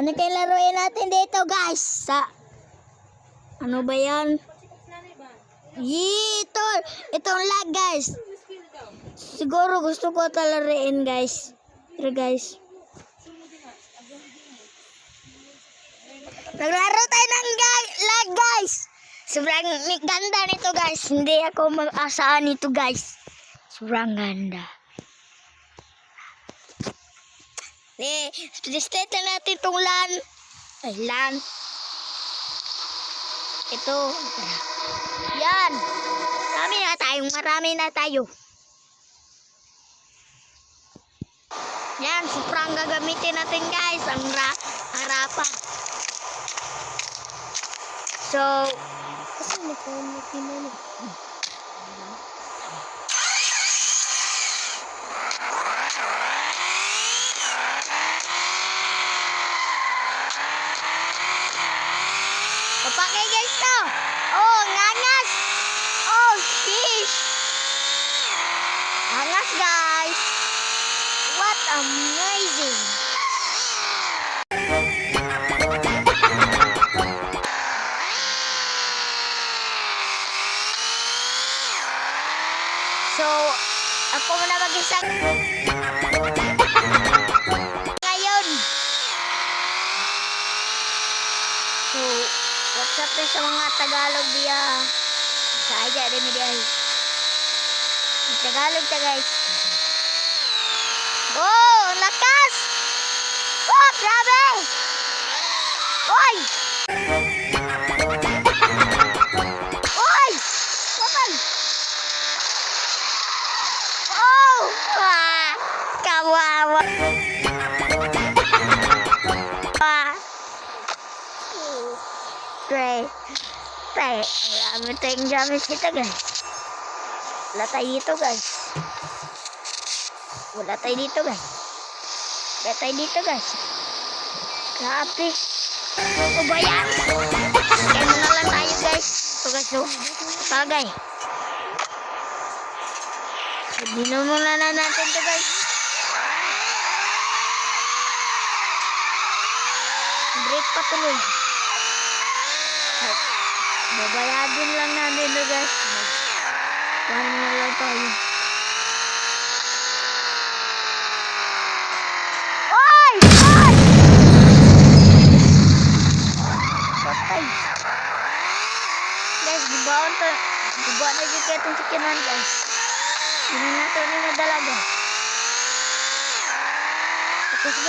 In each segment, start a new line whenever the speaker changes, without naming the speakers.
Ano kayo laruin natin dito guys? Sa... Ano ba yan? Ito, itong lag guys. Siguro gusto ko talaruin guys. Pero guys. Naglaro tayo ng lag guys. Sobrang ganda nito guys. Hindi ako mag-asaan nito guys. Sobrang ganda. Eh, display na natin itong LAN. Ay, LAN. Ito. Yan. Marami na tayong marami na tayo. Yan, sobrang gagamitin natin guys. Ang ra harapan. So, kasi nagkamatin na na. So, what's up sa mga Tagalog diya? Sa aja din mi diya. Tagalog ta guys. Oh, lakas! Oh, grabe! Oy! Pre, ang dami tayong gamit dito guys. Wala tayo dito guys. Wala tayo dito guys. Wala tayo dito guys. Grabe. Ano ba yan? Kaya na lang tayo guys. Ito guys, so. Tagay. Binom muna na natin to guys. Break pa tuloy. Babayadin lang natin to guys. Paano na lang tayo. Oy! Oy! Guys, gibaon to. Gibaon na dito itong sikinan guys. Hindi na ito ni nadala guys.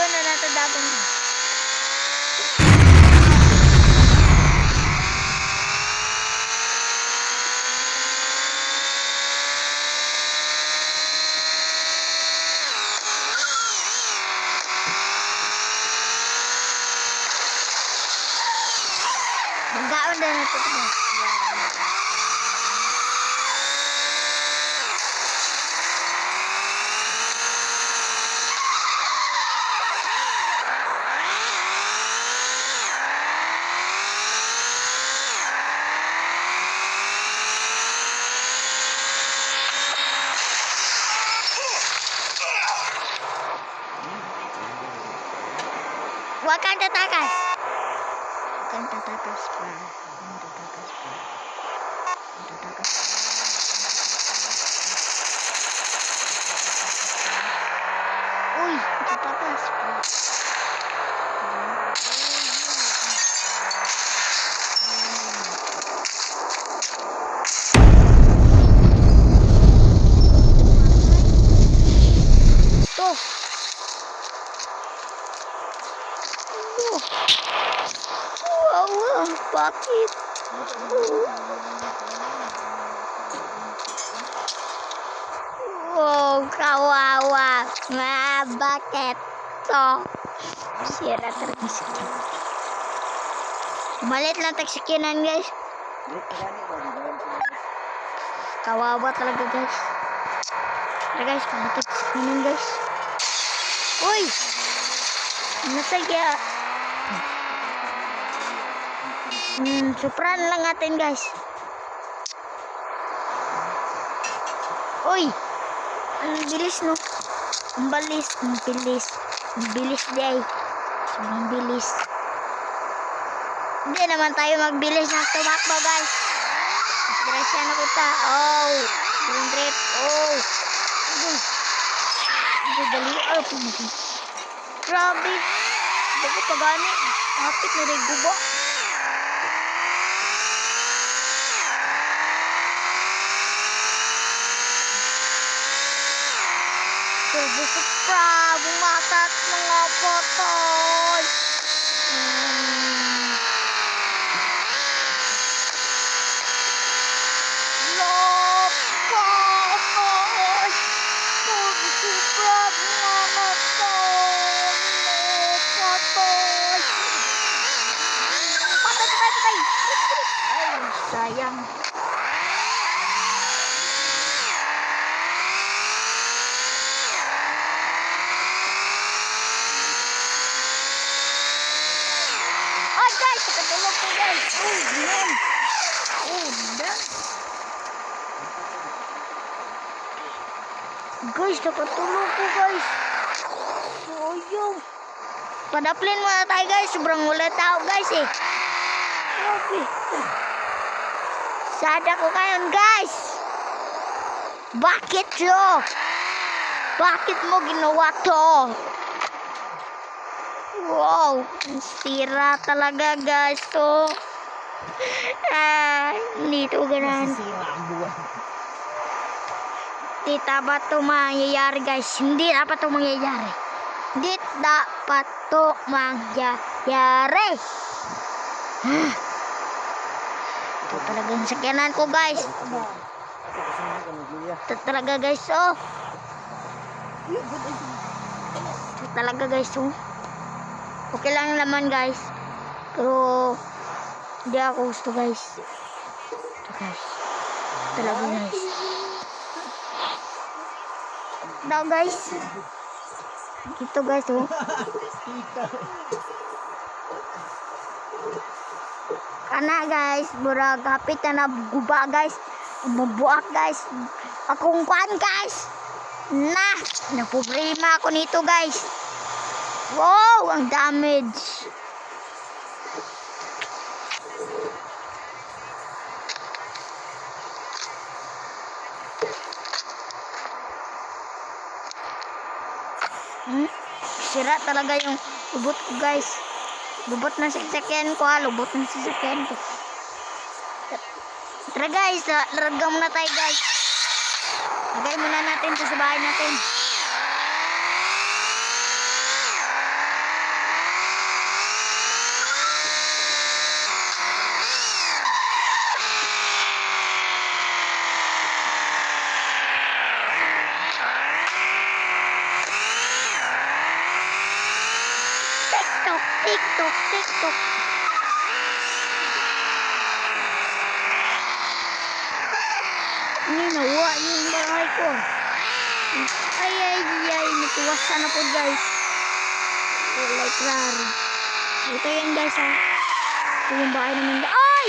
Na nato dagan. Magkaon na nato ito Tanta, tanta, tanta. Wow, wow, bakit? Wow, kawawa. Ma, bakit to? Sira talaga sa. Malit lang tagsikinan, guys. Kawawa talaga, guys. Tara, guys, malit tagsikinan, guys. Uy! Nasagya. Hmm, supran lang natin, guys. Uy! Ang bilis, no? Ang balis, ang bilis. Ang bilis, day. Sobrang bilis. Hindi naman tayo magbilis ng tumakbo, guys. Disgrasya na ko ta. Oh. Green grip. Oh. Ano? Ano dali? Oh, pumunta. Grabe. Bago pa gani. Hapit na rin gubo. Grabe sa prabong mata at mga potol. Hmm. Lopos! Grabe sa prabong mga mata. Lopos! Patay, patay, patay! Ay, sayang. Ay, guys! Katulog ko, guys! Oh, man! Oh, man! Guys, nakatulog ko, guys! Sayang! Padaplin muna tayo, guys! Sobrang wala tao, guys, eh! Grabe! Sada ko ngayon, guys! Bakit yo? Bakit mo ginawa to? Wow, sira talaga guys. So, ah, hindi to ganun. Hindi dapat to mangyayari guys. Hindi dapat to mangyayari. Hindi dapat to mangyayari. Ah. Ito talaga yung sakyanan ko guys. Ito talaga guys oh. Ito talaga guys oh. Okay lang naman guys. Pero hindi ako gusto guys. Ito guys. Talaga guys. Ito guys. Ito guys oh. Kana guys, murag kapit na naguba guys. Mabuak guys. Akong kwan guys. Na, na problema ako nito guys. Wow, ang damage. Hmm? Sira talaga yung lubot ko guys. Lubot na second ko ha. Lubot na second ko. Tara guys, la- larga muna tayo guys. Lagay muna natin sa bahay natin. TikTok, TikTok, TikTok. Ini nawa yung bahay ko. Ay, ay, ay, natuwasan na po guys. Walay klaro. Ito yan guys ha. Ito yung bahay namin. Ay!